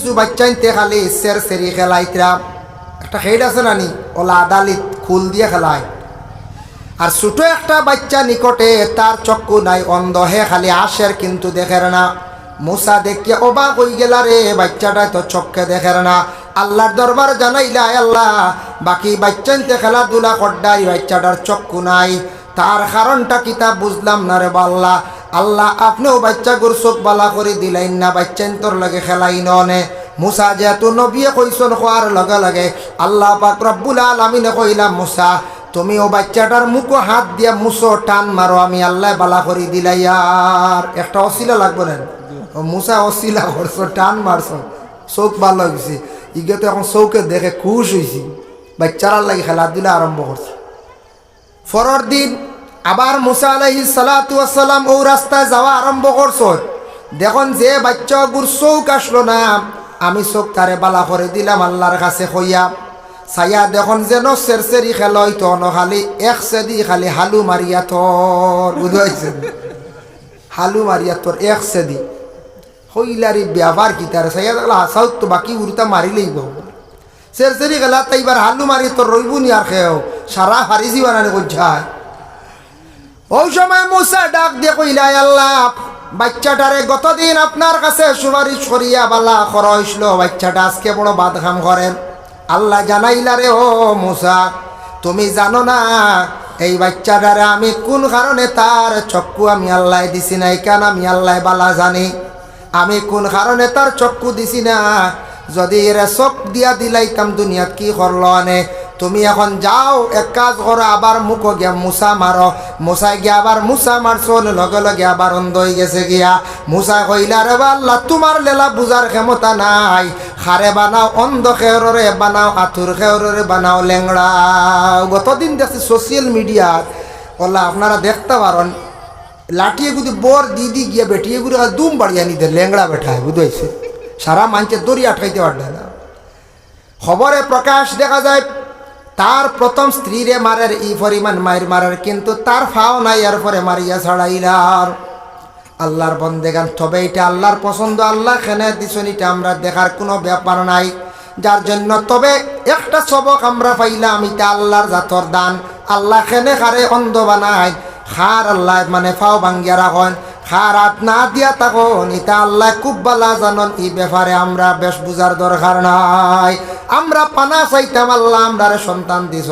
কিছু বাচ্চাইতে খালি সের সেরি খেলাইতরা একটা হেড আছে নানি ওলা আদালিত খুল দিয়ে খেলায় আর ছোট একটা বাচ্চা নিকটে তার চক্ষু নাই অন্ধ হে খালি আসের কিন্তু দেখের না। মুসা দেখিয়া অবাক হয়ে গেল রে বাচ্চাটা তো চক্ষে দেখের না। আল্লাহর দরবার জানাইলা আল্লাহ, বাকি বাচ্চাইতে খেলাধুলা কড্ডাই বাচ্চাটার চক্ষু নাই। তার কারণটা কিতা বুঝলাম না রে বাল্লা। আল্লাহ আপনিও বাচ্চা গুর চোখ বালা করে দিলাইন না বাচ্চাইন তোর লগে খেলাই ননে মুসা যেহেতু নবিয়ে কইসন খোয়ার লগে লগে, আল্লাহ পাক রব্বুল আলমিনে কইলাম মুসা তুমি ও বাচ্চাটার মুখো হাত দিয়া মুসো টান মারো, আমি আল্লাহ বালা করে দিলাই আর। একটা অশিলা লাগবে না মুসা অশিলা করছ, টান মারছো চৌক ভালো হয়েছে ইগে তো এখন চৌকে দেখে খুশ হয়েছি বাচ্চারার লাগে খেলাধুলা আরম্ভ করছে। পরের দিন আবার মুসা আলাহি সালাতাম ও রাস্তায় যাওয়া আরম্ভ করছ। দেখুন, যে বাচ্চা গুর চৌক আসলো না, আমি চোখ তারে বালা করে দিলাম আল্লাহর কাছে হইয়া। ছায়া দেখুন যেন সেরসেরি খেলই তো খালি এক সেদি খালি হালু মারিয়া তোর হালু মারিয়া তোর এক সেদি। হইলারি ব্যবহার কি তার? ছায়া দেখলা হাসাও তো বাকি উড়তা মারি লইব। সেরসেরি খেলা, তাইবার হালু মারি তোর রইব নি আর খেয়েও সারা হারিজি বানানি করছায় ওই সময় মুসা ডাক দিয়ে কইলাই আল্লাহ, বাচ্চাটারে গতদিন আপনার কাছে সুপারিশ করিয়া বালা খরইসলো বাচ্চাটা আজকে বড় বাদঘাম করেন আল্লাহ জানাইলা রে, ও মুসা, তুমি জানো না, এই বাচ্চাটারে আমি কোন কারণে তার চক্ষু আমি আল্লাহ দিছি নাই কেন আমি আল্লাহ বালা জানি? আমি কোন কারণে তার চক্ষু দিছি না? যদি এরা চোখ দিয়া দিলাইতাম দুনিয়াত কি করল আনে? তুমি এখন যাও, এক কাজ করো, আবার মুখ গিয়া মুসা মারো। মুসাই গিয়া আবার মুসা মারছো লগে লগে আবার অন্ধ হয়ে গেছে গিয়া। মুসা কইলা রে আল্লাহ তোমার লেলা বুঝার ক্ষমতা নাই। খারে বানাও অন্ধ খেয়রে বানাও আথুর খেয়রে বানাও লেংড়া। গতদিন দেখছি সোশ্যাল মিডিয়ার ওলা আপনারা দেখতে পারেন, লাঠিয়ে গুদি বর দিদি গিয়া বেটিয়ে গুড়ি দুম বাড়িয়া নিতে লেংড়া বেঠায়, বুঝাইছে? সারা মানছে দড়ি আটকাইতে পারবে না। খবরে প্রকাশ দেখা যায় তার প্রথম স্ত্রীরে মারের ই পরিমাণ মায়ের মারার, কিন্তু তার ফাও নাই এর পরে মারিয়া ছাড়াইলার। আল্লাহর বন্দেগান, তবে এটা আল্লাহর পছন্দ, আল্লাহ খেনে দিছন, এটা আমরা দেখার কোনো ব্যাপার নাই। যার জন্য তবে একটা সবক আমরা পাইলাম, এটা আল্লাহর জাতর দান। আল্লাহ খেনে খারে অন্ধ বানায়, খার আল্লাহ মানে ফাও ভাঙ্গিয়া রাখেন খারাত না দিয়া তখন এটা আল্লাহ খুব বালা জানন, এই ব্যাপারে আমরা বেশ বুঝার দরকার নাই। আমরা পানা চাইতাম, আল্লাহ আমরা সন্তান দিছ।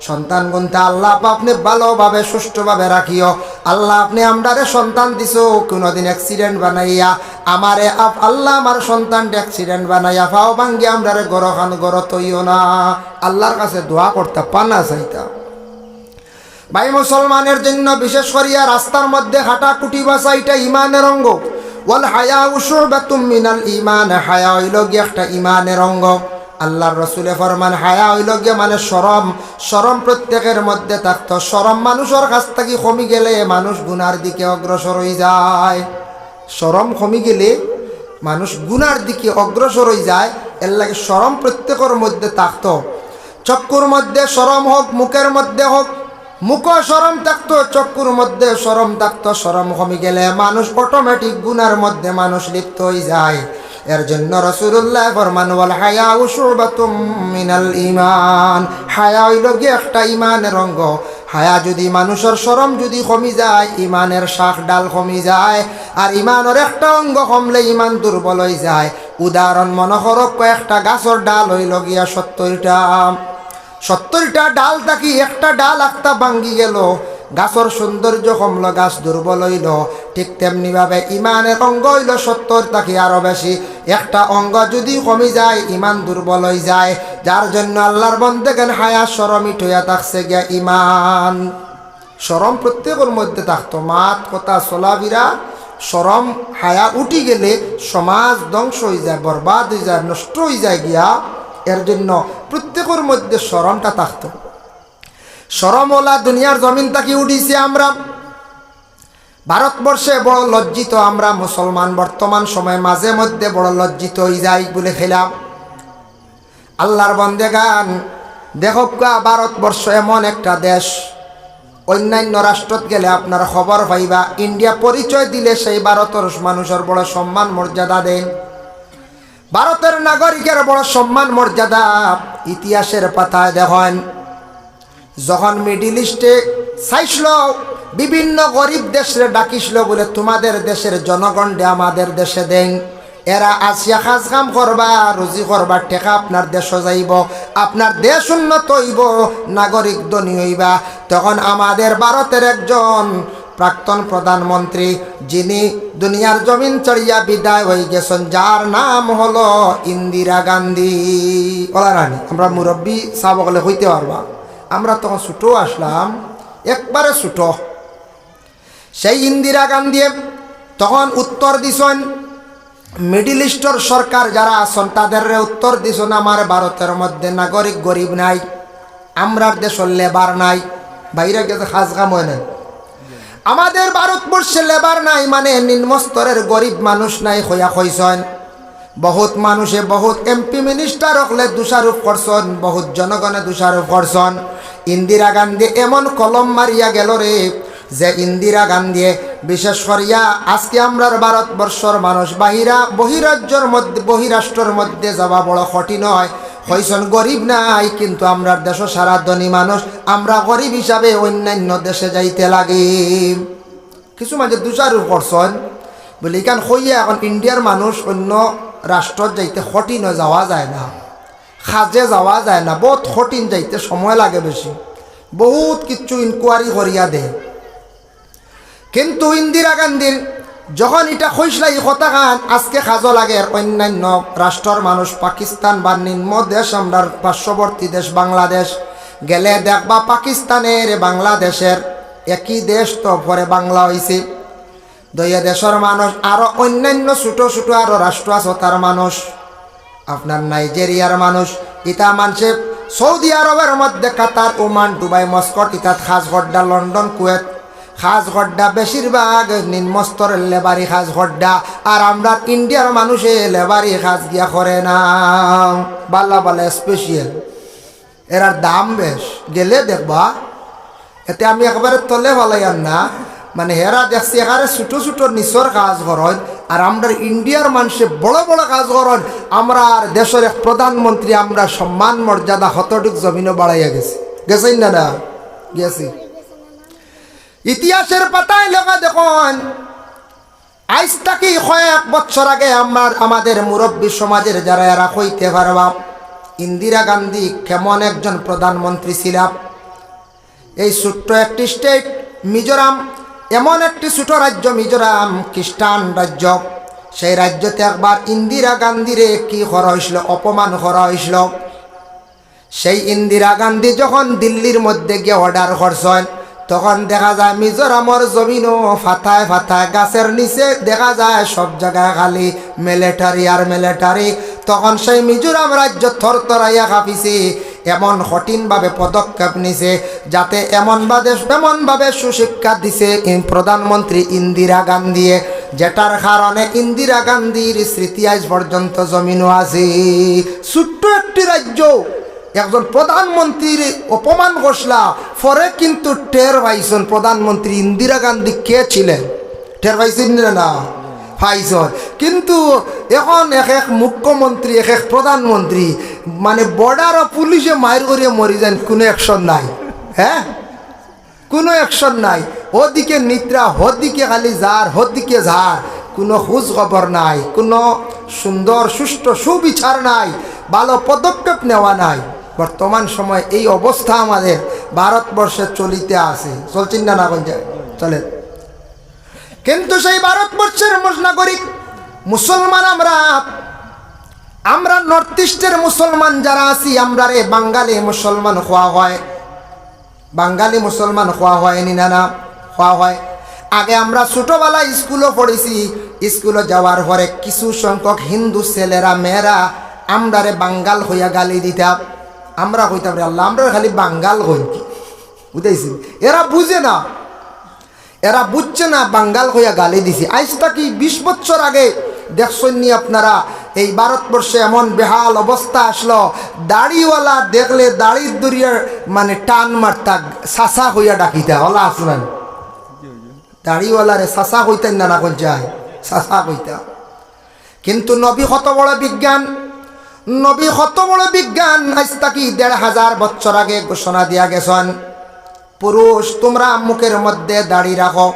সন্তান গুনতে আল্লাহ আপনি ভালোভাবে, সুষ্ঠুভাবে রাখিও। আল্লাহ আপনি আমরারে সন্তান দিছ, কোনোদিন অ্যাক্সিডেন্ট বানাইয়া আমারে আপ- আল্লাহ আমার সন্তান অ্যাক্সিডেন্ট বানাইয়া ফাও ভাঙ্গি আমরারে গড় খান গড় তৈও না। আল্লাহর কাছে দোয়া করতে পানা চাইতাম। ভাই মুসলমানের জন্য বিশেষ করিয়া রাস্তার মধ্যে হাঁটা কুটি বাসা এটা ইমানের অঙ্গ। ওয়াল হায়া উসুবাতুম মিনাল ইমান। হায়া হইল গিয়ে একটা ইমানের অঙ্গ। আল্লাহর রসুলে ফরমান, হায়া হইল গিয়ে মানে সরম সরম প্রত্যেকের মধ্যে থাকতো। সরম মানুষের কাছ থেকে কমি গেলে মানুষ গুনার দিকে অগ্রসর হয়ে যায়। সরম কমি গেলে মানুষ গুনার দিকে অগ্রসর হয়ে যায়। এর লাগে সরম প্রত্যেকের মধ্যে থাকতো। চক্ষুর মধ্যে সরম হোক, মুখের মধ্যে হোক মুখ সরম থাকতো, চক্ষুর মধ্যে সরম থাকতো। সরম কমে গেলে মানুষ অটোমেটিক গুনার মধ্যে মানুষ লিপ্ত হয়ে যায়। এর জন্য রসুল্লাহ ফরমান, ওয়াল হায়া উসুবাতুম মিনাল ইমান হায়া হইল গিয়ে একটা ইমানের অঙ্গ। হায়া যদি মানুষের সরম যদি কমি যায় ইমানের শাখ ডাল কমি যায়, আর ইমানের একটা অঙ্গ কমলে ইমান দুর্বল হয়ে যায়। উদাহরণ, মনে করক কয়েকটা গাছের ডাল হইল গিয়া সত্তরটা। সত্তরটা ডাল থাকি একটা ডাল একটা ভাঙ্গি গেল। গাছর সৌন্দর্য কমল, গাছ দুর্বল হইল। ঠিক তেমনি ভাবে ইমানের অঙ্গ হইল সত্তর থাকি আরও বেশি। একটা অঙ্গ যদি কমি যায়, ইমান দুর্বল হয়ে যায়। যার জন্য আল্লাহর বন্ধে কেন হায়া সরমিট হইয়া থাকছে গিয়া ইমান। সরম প্রত্যেকের মধ্যে থাকতো। মাত, কথা চলাবিরা সরম হায়া উঠি গেলে সমাজ ধ্বংস হয়ে যায়, বরবাদ হয়ে যায়, নষ্ট হয়ে যায় গিয়া। এর জন্য প্রত্যেকের মধ্যে সরমটা থাকত। সরমওয়ালা দুনিয়ার জমিন তাকে উঠিছে আমরা। ভারতবর্ষে বড় লজ্জিত আমরা মুসলমান। বর্তমান সময়ে মাঝে মধ্যে বড় লজ্জিত হয়ে যাই বলে খেলাম। আল্লাহর বন্দে গান। দেখকা ভারতবর্ষ এমন একটা দেশ। অন্যান্য রাষ্ট্রত গেলে আপনার খবর পাইবা, ইন্ডিয়া পরিচয় দিলে সেই ভারতের মানুষের বড় সম্মান মর্যাদা দেন। ভারতের নাগরিকের বড় সম্মান মর্যাদা ইতিহাসের পাতায় দেখেন। যখন মিডিল ইস্টে চাইছিল, বিভিন্ন গরিব দেশে ডাকিছিল বলে, তোমাদের দেশের জনগণে আমাদের দেশে দেন। এরা আসিয়া কাজ কাম করবা, রুজি করবা টেকা আপনার দেশ যাইব, আপনার দেশ উন্নত হইব, নাগরিক ধনী হইবা। তখন আমাদের ভারতের একজন প্রাক্তন প্রধানমন্ত্রী, যিনি দুনিয়ার জমিন চড়িয়া বিদায় হয়ে গেছেন, যার নাম হলো ইন্দিরা গান্ধী। ওলা রানী, আমরা মুরব্বী সাবকলে হইতে পারবা। আমরা তখন ছুটো আসলাম, একবারে ছুটো। সেই ইন্দিরা গান্ধী তখন উত্তর দিছেন, মিডিল ইস্টর সরকার যারা আছেন তাদের উত্তর দিছেন আমার ভারতের মধ্যে নাগরিক গরিব নাই, আমরার দেশের লেবার নাই, বাইরে গেছে খাস কাম হয় নাই। আমাদের ভারতবর্ষে লেবার নাই মানে নিম্ন স্তরের গরিব মানুষ নাই হইয়া হইছেন। বহুত মানুষে বহুত এমপি মিনিস্টার হকলে দোষারোপ করছেন, বহুত জনগণে দোষারোপ করছেন। ইন্দিরা গান্ধী এমন কলম মারিয়া গেল রে যে ইন্দিরা গান্ধী, বিশেষ করিয়া আজকে আমরার ভারতবর্ষর মানুষ, বাহিরা বহিরাজ্যর মধ্যে, বহিরাষ্ট্রের মধ্যে যাওয়া বড় কঠিন হয়। হইসন গরিব নাই, কিন্তু আমরার দেশ সারা ধনী মানুষ, আমরা গরিব হিসাবে অন্যান্য দেশে যাইতে লাগে। কিছু মাঝে দুচারু করছেন বলে এখান হইয়া এখন ইন্ডিয়ার মানুষ অন্য রাষ্ট্রত যাইতে কঠিন যাওয়া যায় না। সাজে যাওয়া যায় না, বহুত কঠিন যাইতে সময় লাগে বেশি বহুত কিছু ইনকোয়ারি করিয়া দেয় কিন্তু ইন্দিরা গান্ধীর যখন এটা খৈসলা এই কথা খান আজকে খাজো লাগে অন্যান্য রাষ্ট্রের মানুষ পাকিস্তান বা নিম্ন দেশ আমরা পার্শ্ববর্তী দেশ, বাংলাদেশ। গেলে দেখবা পাকিস্তানের বাংলাদেশের একই দেশ তো পরে বাংলা হয়েছে দইয়া দেশের মানুষ আরও অন্যান্য ছোট ছোট আরও রাষ্ট্র আছে তার মানুষ আপনার নাইজেরিয়ার মানুষ, ইতা মানুষে সৌদি আরবের মধ্যে কাতার, ওমান, দুবাই, মস্কট ইতাত খাসগড্ডা, লন্ডন, কুয়েত। খাসগড্ডা বেশিরভাগ নিম্নস্তরের লেবারি খাসগড্ডা, আর আমরা ইন্ডিয়ার মানুষে লেবারি খাস গিয়া করে না। বাল্লা বাল্লা স্পেশাল এরার দাম বেশ। গেলে দেখবা এতে আমি একবারে তলে ভালাইয়ান না। মানে হেরা দেখছি এখানে ছোটো ছোটো নিচর কাজ করেন আর আমরা ইন্ডিয়ার মানুষে বড় বড় কাজ করেন, আমরা আর দেশের এক প্রধানমন্ত্রী, আমরা সম্মান, মর্যাদা, হতটুক জমিনও বাড়াইয়া গেছি। গেছেন না না? গেছি। ইতিহাসের পাতায় লেখা দেখুন আইস থাকি কয়েক বছর আগে আমার, আমাদের মুরব্বী সমাজের যারা এরা হইতে পারবা ইন্দিরা গান্ধী কেমন একজন প্রধানমন্ত্রী ছিলাম। এই ছোট্ট একটি স্টেট মিজোরাম এমন একটি ছোট রাজ্য, মিজোরাম, খ্রিস্টান রাজ্য। সেই রাজ্যতে একবার ইন্দিরা গান্ধীরে কি করা হয়েছিল অপমান করা হয়েছিল সেই ইন্দিরা গান্ধী যখন দিল্লির মধ্যে গিয়ে অর্ডার করছেন, তখন দেখা যায় মিজোরামর জমিনও ফাথায় ফাথায়, গাছের নিচে দেখা যায় সব জায়গায় খালি মিলিটারি আর মিলিটারি তখন সেই মিজোরাম রাজ্য থরথরাইয়া কাঁপিছে, এমন কঠিনভাবে পদক্ষেপ নিছে যাতে এমন এমনভাবে এমনভাবে সুশিক্ষা দিছে প্রধানমন্ত্রী ইন্দিরা গান্ধী যেটার কারণে ইন্দিরা গান্ধীর স্মৃতি আজ পর্যন্ত জমিনও আছে। ছোট্ট একটি রাজ্য, একজন প্রধানমন্ত্রীর অপমান ঘোষলা পরে কিন্তু টের পাইছেন প্রধানমন্ত্রী ইন্দিরা গান্ধী কে ছিলেন। টের পাইছেন না? না, পাইছেন। কিন্তু এখন এক এক মুখ্যমন্ত্রী, এক এক প্রধানমন্ত্রী মানে বর্ডার পুলিশে মায়ের করিয়ে মরি যান, কোনো অ্যাকশন নাই। হ্যাঁ? কোনো অ্যাকশন নাই। ওদিকে নিদ্রা, হদিকে খালি যার হদিকে ঝাড়। কোনো খোঁজ খবর নাই, কোনো সুন্দর, সুষ্ঠু সুবিচার নাই, ভালো পদক্ষেপ নেওয়া নাই। বর্তমান সময় এই অবস্থা আমাদের ভারতবর্ষে চলিতে আছে। চলছেন না যায় চলে কিন্তু সেই ভারতবর্ষের নাগরিক, মুসলমান আমরা। আমরা নর্থ ইস্টের মুসলমান যারা আছি আমরা রে বাঙালি মুসলমান হওয়া হয়। বাঙালি মুসলমান হওয়া হয়নি না না হওয়া হয়। আগে আমরা ছোটোবেলায় স্কুলও পড়েছি। স্কুলে যাওয়ার পরে কিছু সংখ্যক হিন্দু ছেলেরা, মেয়েরা আমরারে বাঙ্গাল হইয়া গালি দিতাম আমরা কইতাম, রে আল্লাহ আমরা খালি বাঙ্গাল হই। বুঝাইছি এরা বুঝে না। এরা বুঝছে না বাঙ্গাল হইয়া গালি দিছি। আজ কি বিশ বছর আগে? দেখছেননি আপনারা? এই ভারতবর্ষে এমন বেহাল অবস্থা আসলো, দাড়িওয়ালা দেখলে দাড়ির দরিয়ার মানে টান মারতা, সাসা হইয়া ডাকিতা। হলা আসলেন দাড়িওয়ালারে সাসা হইতেন না না যায়। সাসা হইতা কিন্তু নবী কত বড় বিজ্ঞান? নবী কত বড় বিজ্ঞান? আজ তাকি দেড় হাজার বছর আগে ঘোষণা দিয়া গেছেন। পুরুষ, তোমরা মুখের মধ্যে দাড়ি রাখো।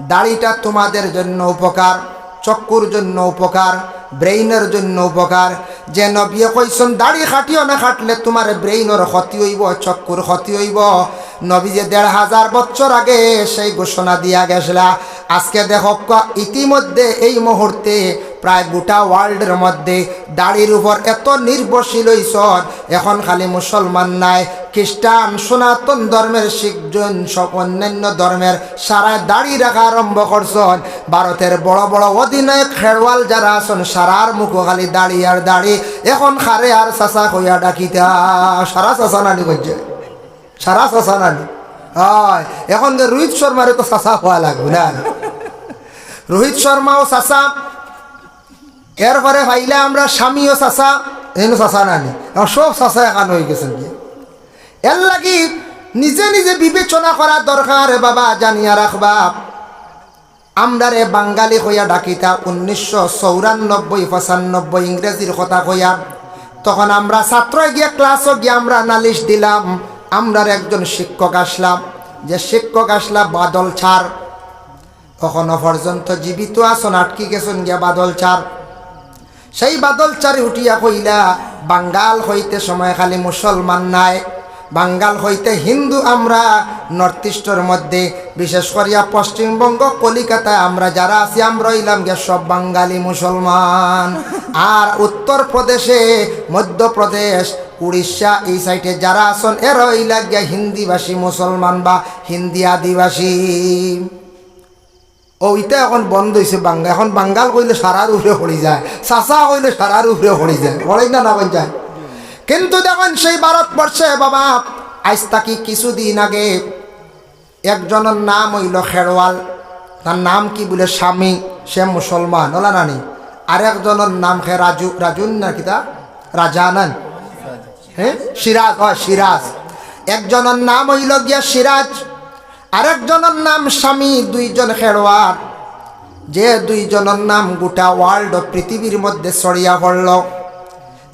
দাড়িটা তোমাদের জন্য উপকার, চক্ষুর জন্য উপকার। ব্রেইনের জন্য উপকার। যে নবিয়ে কইসন, দাড়ি খাটিও না খাটলে তোমার ব্রেইনের ক্ষতি হইব চক্ষুর ক্ষতি হইব। নবী যে দেড় হাজার বছর আগে সেই ঘোষণা দিয়া গেছিলা। আজকে দেখো, ক- ইতিমধ্যে এই মুহূর্তে প্রায় গোটা ওয়ার্ল্ডের মধ্যে দাড়ির উপর এত নির্ভরশীল হইছন এখন খালি মুসলমান নাই খ্রিস্টান সনাতন ধর্মের শিখজন সব অন্যান্য ধর্মের সারা দাড়ি রাখা আরম্ভ করছেন। ভারতের বড় বড় অধিনায়ক খেলোয়াল যারা আছেন, সারার মুখ খালি দাড়ি আর দাড়ি এখন খারে আর চাচা কইয়া ডাকিতা সারা চাচা নানি করছে সারা চাচা নানি। হয়, এখন রোহিত শর্মারে তো চাচা হওয়া লাগবে না। রোহিত শর্মাও চাচা। এরপরে ভাইলে আমরা স্বামীও চাচা, এনে চাচা নানি। সব চাচা এখান হয়ে গেছেন কি? এর লাগি নিজে নিজে বিবেচনা করা দরকার, বাবা, জানিয়া রাখবা। আমরারে বাঙালি হইয়া ডাকিতা উনিশশো চৌরানব্বই, পঁচানব্বই ইংরেজির কথা কইয়া। তখন আমরা ছাত্র গিয়ে, ক্লাসও গিয়ে আমরা নালিশ দিলাম, আমরার একজন শিক্ষক আসলাম। যে শিক্ষক আসলাম বাদল ছাড় কখনো পর্যন্ত জীবিত আসন আটকি গেছেন গিয়া বাদল ছাড় সেই বাদল চারি উঠিয়া কইলা বাঙ্গাল হইতে সময় খালি মুসলমান নাই। বাঙ্গাল হইতে হিন্দু আমরা নর্থ ইস্টের মধ্যে, বিশেষ করিয়া পশ্চিমবঙ্গ, কলিকাতায় আমরা যারা আছি, আমরা হইলাম গে সব বাঙালি মুসলমান। আর উত্তর প্রদেশে মধ্যপ্রদেশ উড়িষ্যা এই সাইডে যারা আছেন, এরা হইলা গিয়া হিন্দিভাষী মুসলমান বা হিন্দি আদিবাসী। ও ওইটা এখন বন্ধ হয়েছে বাঙ্গা। এখন বাঙ্গাল কইলে সারার উপরে পড়ি যায়। চাচা কইলে সারার উপরে পড়ি যায়। পড়াই না না যায় কিন্তু দেখুন সেই ভারতবর্ষে, বাবা, আজ তাকি কিছুদিন আগে একজনের নাম হইল খেরওয়াল। তার নাম কি বলে? স্বামী, সে মুসলমান, ওলা নানি। আরেকজনের নাম খে রাজু, রাজুন না কিতা রাজানান হ্যাঁ সিরাজ, হয় সিরাজ। একজনের নাম হইল গিয়া সিরাজ। আরেকজনের নাম স্বামী, দুইজন খেলোয়াড় যে দুইজনের নাম গোটা ওয়ার্ল্ড পৃথিবীর মধ্যে ছড়িয়া পড়ল।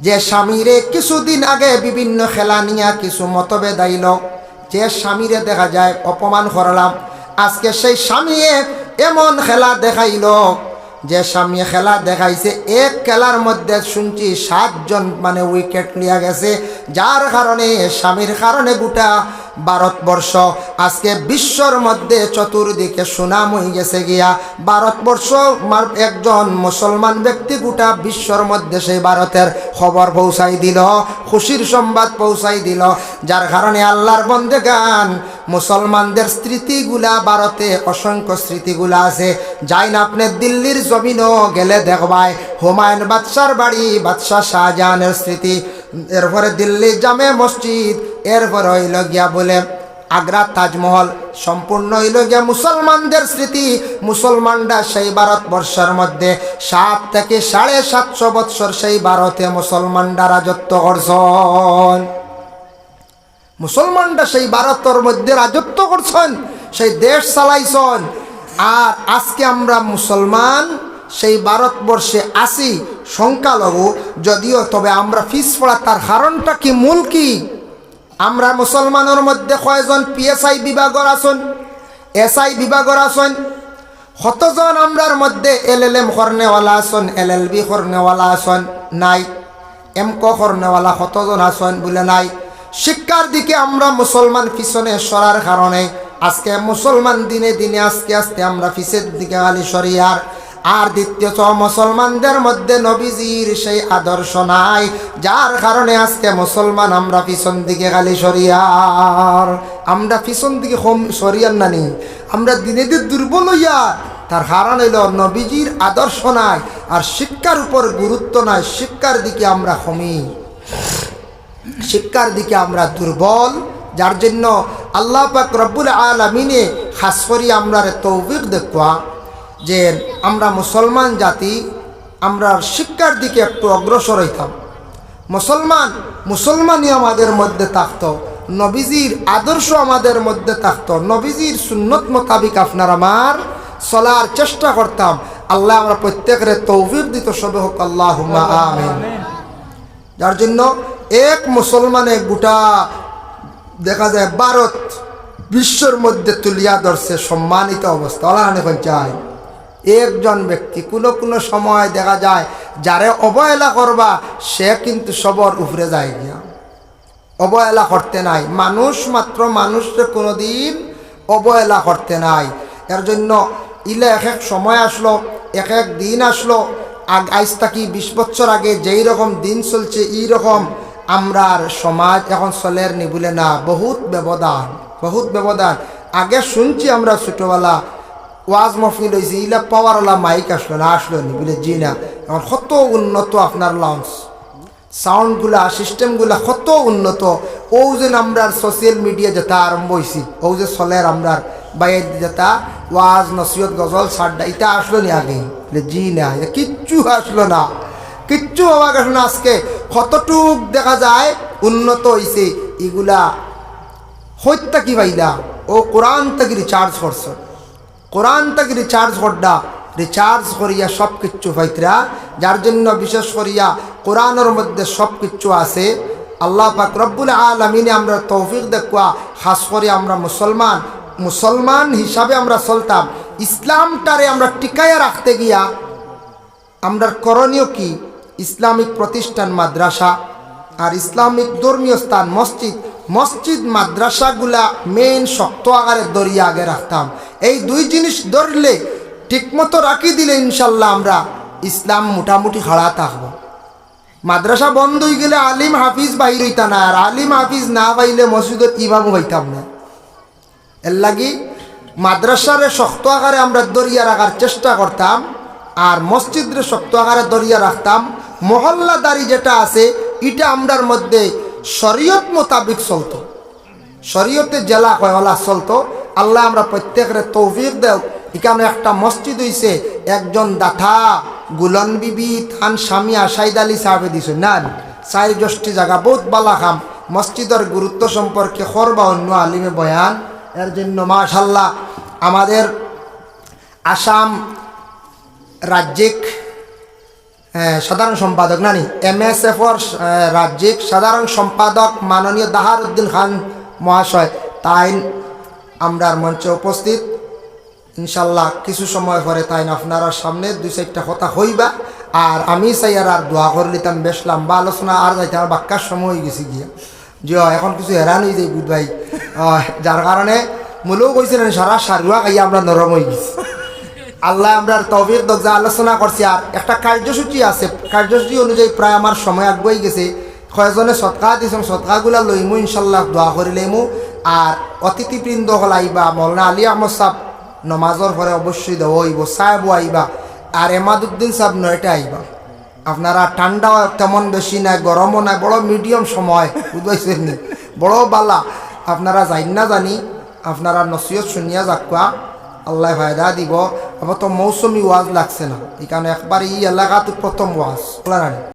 যে স্বামীরে কিছুদিন আগে বিভিন্ন খেলা নিয়া কিছু মতভেদ আইল, যে স্বামীরে দেখা যায় অপমান করলাম, আজকে সেই স্বামীয়ে এমন খেলা দেখাইল। যে স্বামী খেলা দেখাইছে, এক খেলার মধ্যে শুনছি সাতজন মানে উইকেট নিয়ে গেছে, যার কারণে স্বামীর কারণে গোটা ভারতবর্ষ। আজকে বিশ্বর মধ্যে চতুর্দিকে সুনাম হয়ে গেছে গিয়া ভারতবর্ষ একজন মুসলমান ব্যক্তি গোটা বিশ্বর মধ্যে সেই ভারতের খবর পৌঁছাই দিল, খুশির সংবাদ পৌঁছাই দিল। যার কারণে আল্লাহর বন্দে গান, মুসলমানদের স্মৃতিগুলা ভারতে অসংখ্য স্মৃতিগুলা আছে। যাই না আপনি দিল্লির জমিনও গেলে দেখবায়, হুমায়ুন বাদশার বাড়ি, বাদশাহ শাহজাহানের স্মৃতি। এরপরে দিল্লি জামে মসজিদ এরপরে হইল গিয়া বলে, আগ্রা তাজমহল সম্পূর্ণ হইল গিয়া মুসলমানদের স্মৃতি। মুসলমানরা সেই ভারতবর্ষের মধ্যে সাত থেকে সাড়ে সাতশো বৎসর সেই ভারতে মুসলমানরা রাজত্ব করছেন। মুসলমানরা সেই ভারতের মধ্যে রাজত্ব করছেন, সেই দেশ চালাইছেন। আর আজকে আমরা মুসলমান সেই ভারতবর্ষে আসি সংখ্যালঘু, যদিও তবে আমরা ফিস পড়া তার কারণটা কি, মূল কি? আমরা মুসলমানের মধ্যে কয়জন পিএসআই বিভাগর আছেন, এসআই বিভাগর আছেন, কতজন আমরার মধ্যে এল এল এম করনেওয়ালা আছেন এল এল বি করনেওয়ালা আছেন? নাই। এম ক করনেওয়ালা কতজন আছেন বলে নাই। শিক্ষার দিকে আমরা মুসলমান পিছনে সরার কারণে আজকে মুসলমান দিনে দিনে আস্তে আস্তে আমরা পিছের দিকে আলি সরিয়ার আর দ্বিতীয়ত মুসলমানদের মধ্যে নবীজির সেই আদর্শ নাই, যার কারণে আজকে মুসলমান আমরা পিছন দিকে খালি সরিয়ার আমরা পিছন দিকে কম সরিয়ার নানি আমরা দিনে দিন দুর্বল হইয়া, তার কারণ হইল নবীজির আদর্শ নাই, আর শিক্ষার উপর গুরুত্ব নাই, শিক্ষার দিকে আমরা কমি শিক্ষার দিকে আমরা দুর্বল, যার জন্য আল্লাহ পাক রব্বুল আলমিনে খাস করি আমরা তৌফিক দেখুয়া যে আমরা মুসলমান জাতি আমরা শিক্ষার দিকে একটু অগ্রসর হইতাম। মুসলমান, মুসলমানই আমাদের মধ্যে থাকতো। নবীজির আদর্শ আমাদের মধ্যে থাকতো। নবীজির সুন্নত মোতাবিক আপনার আমার চলার চেষ্টা করতাম। আল্লাহ আমরা প্রত্যেকের তৌফিক দিত, সবে হোক আল্লাহ যার জন্য এক মুসলমানে গোটা, দেখা যায়, ভারত বিশ্বর মধ্যে তুলিয়া ধরছে সম্মানিত অবস্থা। অলাহান চাই। একজন ব্যক্তি কোনো কোনো সময় দেখা যায়, যারে অবহেলা করবা, সে কিন্তু সবর উপরে যায় গিয়া অবহেলা করতে নাই। মানুষ মাত্র মানুষকে কোনোদিন অবহেলা করতে নাই। এর জন্য ইলে এক এক সময় আসলো এক এক দিন আসলো, আগ আজ থাকি বিশ বছর আগে যেই রকম দিন চলছে, এই রকম আমরার সমাজ এখন চলের নিবুলে না। বহুত ব্যবধান বহুত ব্যবধান। আগে শুনছি আমরা ছোটোবেলা ওয়াজ মফিল হয়েছে ইলা পাওয়ারওয়ালা মাইক আসলো না আসলো নি বলে জি না। এখন কত উন্নত আপনার লঞ্চ সাউন্ডগুলা সিস্টেমগুলা কত উন্নত। ও যে আমরার সোশ্যাল মিডিয়া যেটা আরম্ভ হয়েছি ও যে চলের আমরার বাইর যেটা ওয়াজ নসিয়ত গজল সাড্ডা এটা আসলো নি আগে। বলে, জি না কিচ্ছু আসলো না। কিচ্ছু অবাক আসলো না আজকে। কতটুক দেখা যায় উন্নত হয়েছে এগুলা হত্যা কি ভাইলা? ও কোরআন থেকে রিচার্জ করছ। কোরআন থেকে রিচার্জ করডা। রিচার্জ করিয়া সব কিচ্ছু পাইতরা। যার জন্য বিশেষ করিয়া কোরআনের মধ্যে সব কিচ্ছু আছে। আল্লাহ পাক রব্বুল আলমিনে আমরা তৌফিক দেখুয়া খাস করে আমরা মুসলমান। মুসলমান হিসাবে আমরা চলতাম। ইসলামটারে আমরা টিকাইয়া রাখতে গিয়া আমরা করণীয় কি? ইসলামিক প্রতিষ্ঠান মাদ্রাসা। আর ইসলামিক ধর্মীয় স্থান মসজিদ। মসজিদ, মাদ্রাসাগুলা মেইন শক্ত আকারে দরিয়া আগে রাখতাম। এই দুই জিনিস ধরলে ঠিকমতো রাখি দিলে ইনশাল্লাহ আমরা ইসলাম মোটামুটি খাড়া থাকব মাদ্রাসা বন্ধ হয়ে গেলে আলিম হাফিজ বাহির হইতা না, আর আলিম হাফিজ না পাইলে মসজিদত ইমামও হইতাম না? এর লাগি মাদ্রাসারে শক্ত আকারে আমরা দরিয়া রাখার চেষ্টা করতাম, আর মসজিদরে শক্ত আকারে দরিয়া রাখতাম। মহল্লাদারি যেটা আছে এটা আমরার মধ্যে শরীয়ত মোতাবিক চলতো। শরীয়তে জেলা কয়লা চলতো। আল্লাহ আমরা প্রত্যেকের তৌফিক দেও। এখানে একটা মসজিদ হইছে, একজন দাথা গুলন বিবি থান স্বামী আশাইদ আলী সাহেবে দিছে না চারি গোষ্ঠী জায়গা বহুত বালা খাম। মসজিদের গুরুত্ব সম্পর্কে করবা অন্য আলিমে বয়ান। এর জন্য মাশাল্লাহ আমাদের আসাম রাজ্যিক সাধারণ সম্পাদক নানি। এম এস এফর রাজ্যিক সাধারণ সম্পাদক মাননীয় দাহার উদ্দিন খান মহাশয়। তাই আমরার মঞ্চে উপস্থিত। ইনশাল্লাহ কিছু সময় পরে তাই আপনারা সামনে দুই চারটা কথা হইবা। আর আমি চাই আর আর দোয়া করে লিতাম বেশ লম্বা আলোচনা আর যাইতে আমার বাক্যার সময় হয়ে গেছে গিয়া। যে এখন কিছু হেরান হয়ে যায় বুধ ভাই। যার কারণে মূলেও কইছিলেন সারা সারুয়া খাইয়া আমরা নরম হয়ে গেছি। আল্লাহ আমরা তবির দরজা আলোচনা করছি, আর একটা কার্যসূচি আছে। কার্যসূচি অনুযায়ী প্রায় আমার সময় আগুয়াই গেছে। কয়েকজনে সৎকা দিয়েছেন, সৎকাগুলা লইমু, ইনশাল্লাহ দোয়া করে লইমু। আর অতিথিবৃন্দ হল আইবা, মৌলানা আলী আহমদ সাহ নমাজর পরে অবশ্যই দেব হইব, সাহেব আইবা, আর এমাদুদ্দিন সাহেব নয়টা আইবা। আপনারা ঠান্ডাও তেমন বেশি নাই, গরমও নাই, বড় মিডিয়াম সময়, বুঝাইছেন বড় বালা। আপনারা যাই না জানি, আপনারা নসিয়ত শুনিয়া যাকুয়া আল্লাহ ফায়দা দিব। আবার তো মৌসুমি ওয়াজ লাগছে না। এখানে একবার এই এলাকাতে প্রথম ওয়াজ।